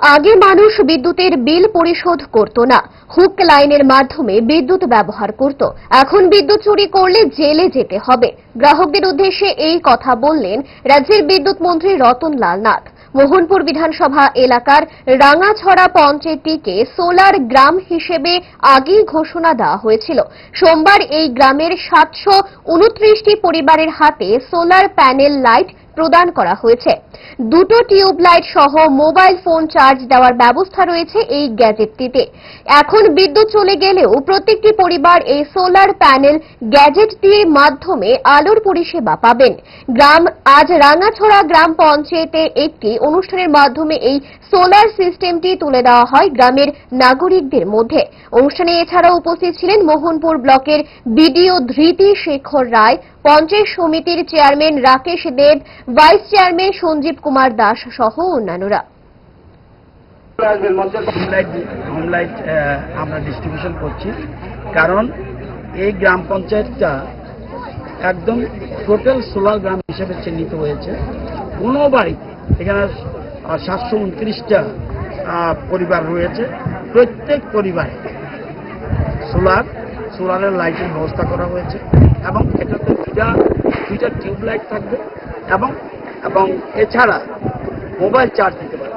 আগে মানুষ বিদ্যুতের বিল পরিশোধ করত না। হুক লাইনের মাধ্যমে বিদ্যুৎ ব্যবহার করত। এখন বিদ্যুৎ চুরি করলে জেলে যেতে হবে। গ্রাহকদের উদ্দেশ্যে এই কথা বললেন রাজ্যের বিদ্যুৎ মন্ত্রী রতন লাল নাথ। মোহনপুর বিধানসভা এলাকার রাঙাছড়া পঞ্চায়েতটিকে সোলার গ্রাম হিসেবে আগেই ঘোষণা দেওয়া হয়েছিল। সোমবার এই গ্রামের সাতশো পরিবারের হাতে সোলার প্যানেল লাইট প্রদান করা হয়েছে। দুটো টিউব লাইট সহ মোবাইল ফোন চার্জ দেওয়ার ব্যবস্থা রয়েছে এই গ্যাজেটটিতে। এখন বিদ্যুৎ চলে গেলেও প্রত্যেকটি পরিবার এই সোলার প্যানেল গ্যাজেটটির মাধ্যমে আলোর পরিষেবা পাবেন। গ্রাম, আজ রাঙাছড়া গ্রাম পঞ্চায়েতে একটি অনুষ্ঠানের মাধ্যমে এই সোলার সিস্টেমটি তুলে দেওয়া হয় গ্রামের নাগরিকদের মধ্যে। অনুষ্ঠানে এছাড়াও উপস্থিত ছিলেন মোহনপুর ব্লকের বিডিও ধৃতি শেখর রায়, পঞ্চায়েত সমিতির chairman Rakesh Dev, vice chairman Sanjeev Kumar Das সহ অন্যান্যরা। আমরা ডিস্ট্রিবিউশন করছি। কারণ এই গ্রাম পঞ্চায়েতটা একদম টোটাল সোলার গ্রাম হিসেবে চিহ্নিত হয়েছে। কোনো বাড়ি এখানে সাতশো উনত্রিশটা পরিবার রয়েছে। প্রত্যেক পরিবারে সোলার সোলারের লাইটের ব্যবস্থা করা হয়েছে। এবং এটাতে দুইটা দুইটা টিউব লাইট থাকবে এবং এবং এছাড়া মোবাইল চার্জ দিতে পারে।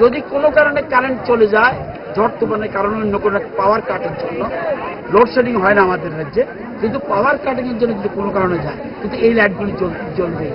যদি কোনো কারণে কারেন্ট চলে যায়, ঝড় তুফানের কারণে অন্য কোনো পাওয়ার কাটের জন্য লোডশেডিং হয় না আমাদের রাজ্যে, কিন্তু পাওয়ার কাটিংয়ের জন্য যদি কোনো কারণে যায়, কিন্তু এই লাইটগুলি জ্বলবে।